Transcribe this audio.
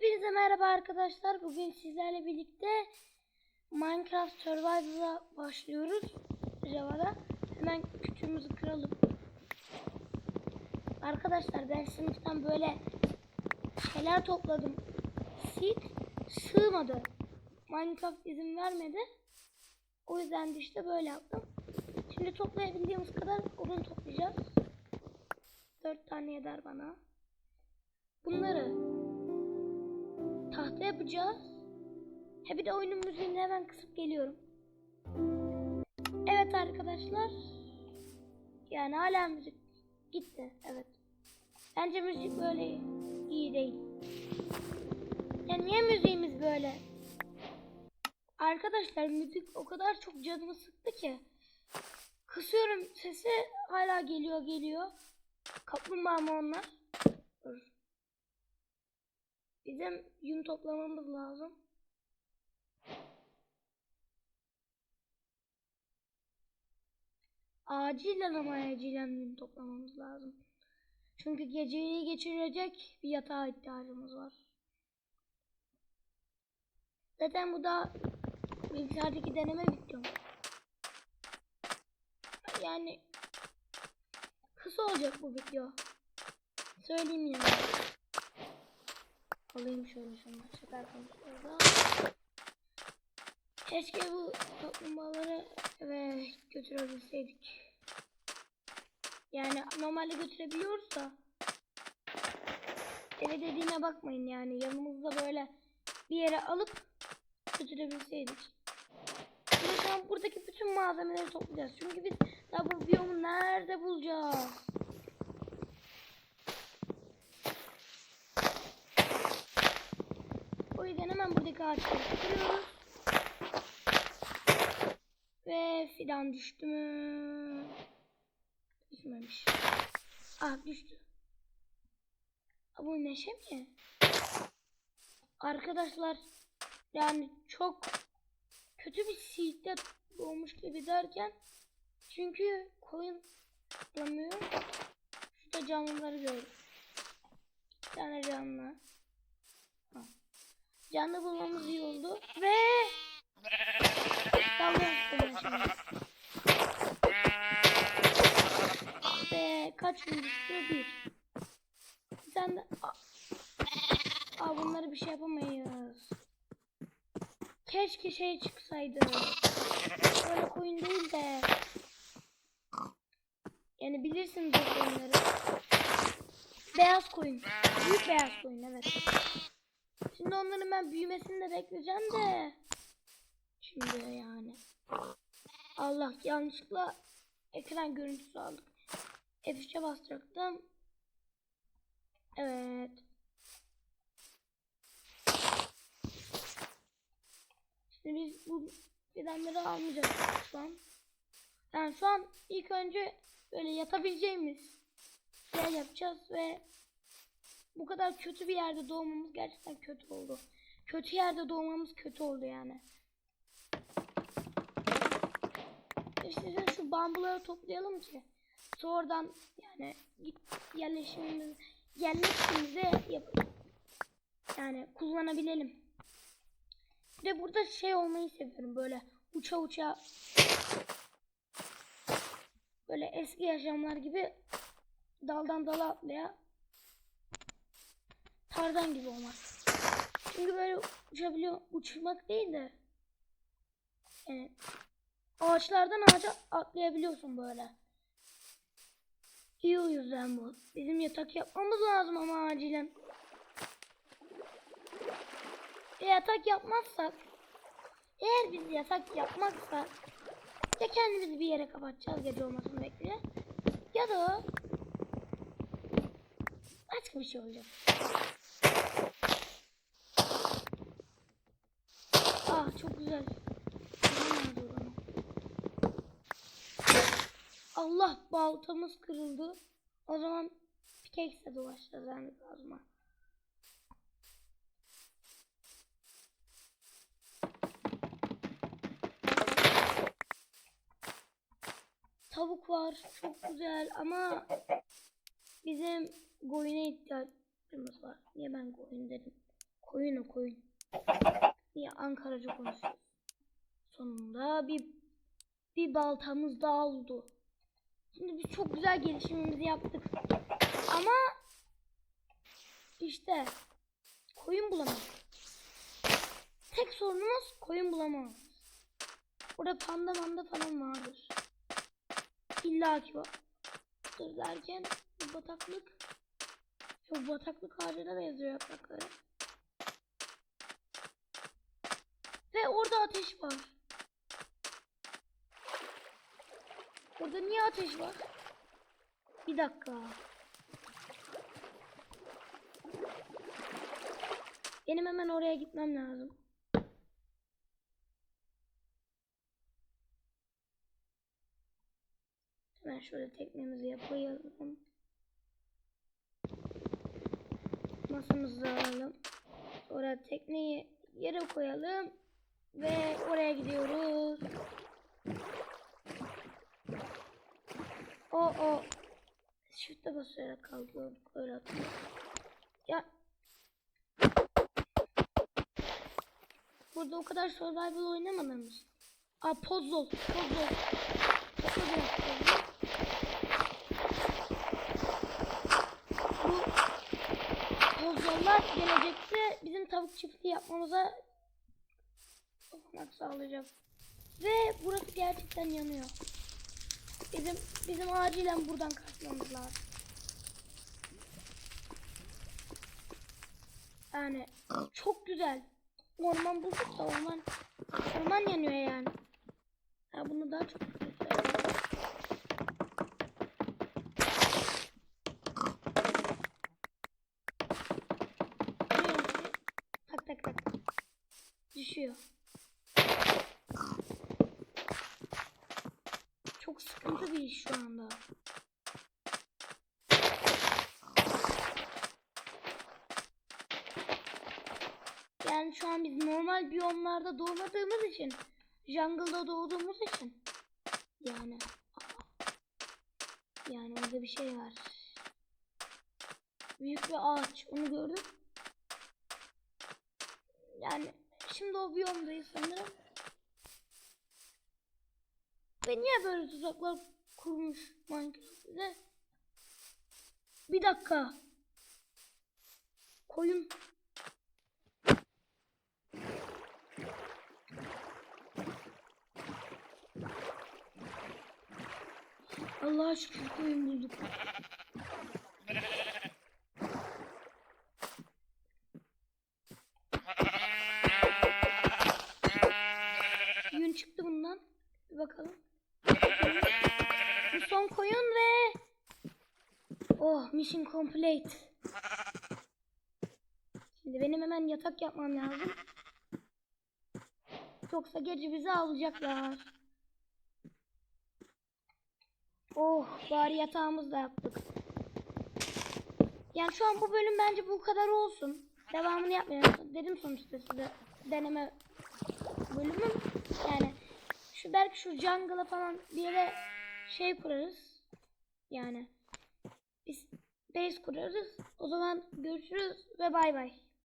Hepinize merhaba arkadaşlar. Bugün sizlerle birlikte Minecraft Survival'a başlıyoruz. Java'da. Hemen kütüğümüzü kıralım. Arkadaşlar ben sınıftan böyle şeyler topladım. Seed sığmadı. Minecraft izin vermedi. O yüzden de işte böyle yaptım. Şimdi toplayabildiğimiz kadar odun toplayacağız. Dört tane yeter bana. Bunları tahta yapacağız. He bir de oyunun müziğini hemen kısıp geliyorum. Evet arkadaşlar. Yani hala müzik gitti. Evet. Bence müzik böyle iyi değil. Ya niye müziğimiz böyle? Arkadaşlar müzik o kadar çok canımı sıktı ki. Kısıyorum sesi hala geliyor geliyor. Kaplumbağa mı onlar? Dur. Bizim yün toplamamız lazım. Acilen ama acilen yün toplamamız lazım. Çünkü geceyi geçirecek bir yatağa ihtiyacımız var. Zaten bu da bilgisayardaki deneme videom. Yani kısa olacak bu video. Söyleyeyim yani. Alayım şöyle şunu çıkartalım şurada. Keşke bu kaplumbağaları eve götürebilseydik. Yani normalde götürebiliyoruz da eve dediğine bakmayın yani yanımızda böyle bir yere alıp götürebilseydik. Şimdi şu an buradaki bütün malzemeleri toplayacağız. Çünkü biz daha bu biyomu nerede bulacağız? O yüzden Ve fidan düştü mü? Düşmemiş. Ah düştü. Aa, Bu meşe mi? Arkadaşlar yani çok kötü bir seed'de doğmuş gibi derken çünkü koyun bulamıyor. Şurada canlıları gördüm. Bir tane canlı. Ha. Canlı bulmamız iyi oldu. Ve. Ve kaç gün? Bir. Bir tane de... Aa, bunları bir şey yapamayız. Keşke şey çıksaydı. Böyle koyun değil de. Yani bilirsiniz o koyunları. Beyaz koyun. Büyük beyaz koyun evet. Şimdi onların ben büyümesini de bekleyeceğim de. Şimdi yani. Allah yanlışlıkla ekran görüntüsü aldık. F3'e basacaktım. Evet. Şimdi biz bu fidanları almayacağız şu an. Yani şu an ilk önce böyle yatabileceğimiz şey yapacağız ve bu kadar kötü bir yerde doğmamız gerçekten kötü oldu. Kötü yerde doğmamız kötü oldu yani. İşte şu bambuları toplayalım ki sonradan yani git yerleşimimiz yerleşimimize yapalım. Yani kullanabilelim. Bir de burada şey olmayı seviyorum böyle uça uça böyle eski yaşamlar gibi daldan dala atlaya tarzan gibi olmak. Çünkü böyle uçabiliyor, uçmak değil de yani ağaçlardan ağaca atlayabiliyorsun böyle. İyi o yüzden bu. Bizim yatak yapmamız lazım ama acilen. E, yatak yapmazsak eğer biz yatak yapmazsak ya kendimizi bir yere kapatacağız gece olmasını bekle ya da başka bir şey olacak. Ah çok güzel. Allah baltamız kırıldı. O zaman pickaxe'le dolaşacağız lazım. Tavuk var çok güzel ama koyuna ihtiyacımız var. Niye ben koyun dedim? Koyun o koyun. Niye Ankara'cı konuşuyoruz. Sonunda bir bir baltamız daha oldu. Şimdi biz çok güzel gelişimimizi yaptık. Ama işte koyun bulamıyoruz. Tek sorunumuz koyun bulamamız. Burada panda manda falan vardır. İlla ki vardır derken bataklık. Çok bataklık ağacına benziyor yaprakları. Ve orada ateş var. Orada niye ateş var? Bir dakika. Benim hemen oraya gitmem lazım. Hemen şöyle teknemizi yapayalım. Masamızı alalım. Sonra tekneyi yere koyalım. Ve oraya gidiyoruz. O o. Shift'e basarak kalkıyorduk. Öyle hatırlıyorum. Ya. Burada o kadar survival oynamadığımız. için. Aa puzzle. Puzzle. Puzzle yapacağız. Bu puzzle'lar gelecekte bizim tavuk çiftliği yapmamıza olanak sağlayacak. Ve burası gerçekten yanıyor. Bizim bizim acilen buradan kaçmamız lazım. Yani çok güzel. Orman bulduk da orman orman yanıyor yani. Ya bunu daha çok tak Düşüyor. Çok sıkıntı bir iş şu anda. Yani şu an biz normal biyomlarda doğmadığımız için, jungle'da doğduğumuz için yani yani orada bir şey var. Büyük bir ağaç. Onu gördüm. Yani şimdi o biyomdayız sanırım. Ve niye böyle tuzaklar kurmuş Minecraft? Bir dakika. Koyun. Allah'a şükür koyun bulduk. Yün çıktı bundan. Bir bakalım. Bu son koyun ve Oh mission complete. Şimdi benim hemen yatak yapmam lazım. Yoksa gece bizi avlayacaklar. Oh bari yatağımızı da yaptık. Yani şu an bu bölüm bence bu kadar olsun. Devamını yapmayalım. Dedim sonuçta size deneme bölümüm. Yani şu belki şu jungle'a falan bir yere şey kurarız. Yani biz base kurarız. O zaman görüşürüz ve bay bay.